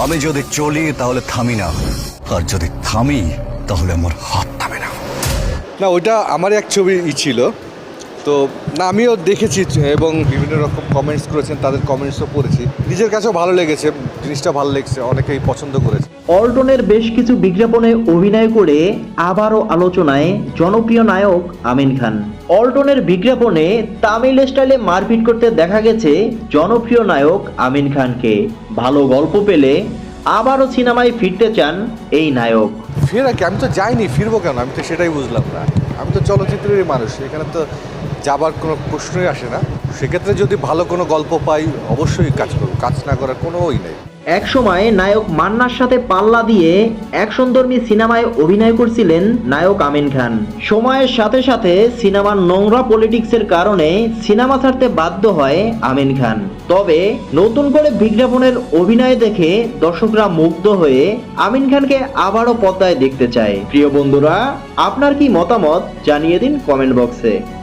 আমি যদি চলি, তাহলে থামি না। আর যদি থামি, তাহলে আমার হাত থামে না। না, ওইটা আমার এক ছবি ছিল। তো না আমিও দেখেছি এবং বিভিন্ন রকম কমেন্টস করেছেন তাদের কমেন্টসও পড়েছি। নিজের কাছেও ভালো লেগেছে জিনিসটা ভালো লেগেছে অনেকেই পছন্দ করেছে। অল্টনের বেশ কিছু বিজ্ঞাপনে অভিনয় করে আবারও আলোচনায় জনপ্রিয় নায়ক আমিন খান। অল্টনের বিজ্ঞাপনে তামিল স্টাইলে মারপিট করতে দেখা গেছে জনপ্রিয় নায়ক আমিন খানকে। ভালো গল্প পেলে আবারও সিনেমায় ফিরতে চান এই নায়ক। ফেরা কি? আমি তো যাইনি ফিরবো কেন? আমি তো সেটাই বুঝলাম না। আমি তো চলচ্চিত্রেরই মানুষ, এখানে তো যাবার কোনো প্রশ্নই আসে না। সেক্ষেত্রে যদি ভালো কোনো গল্প পাই, অবশ্যই কাজ করব, কাজ না করার কোনোই ওই নেই একসময় নায়ক মান্নার সাথে পাল্লা দিয়ে অ্যাকশনধর্মী সিনেমায় অভিনয় করছিলেন নায়ক আমিন খান। সময়ের সাথে সাথে সিনেমার নোংরা পলিটিক্সের কারণে সিনেমা ছাড়তে বাধ্য হয় আমিন খান। তবে নতুন করে বিজ্ঞাপনের অভিনয় দেখে দর্শকরা মুগ্ধ হয়ে আমিন খানকে আবারও পর্দায় দেখতে চায়। প্রিয় বন্ধুরা, আপনার কি মতামত জানিয়ে দিন কমেন্ট বক্সে।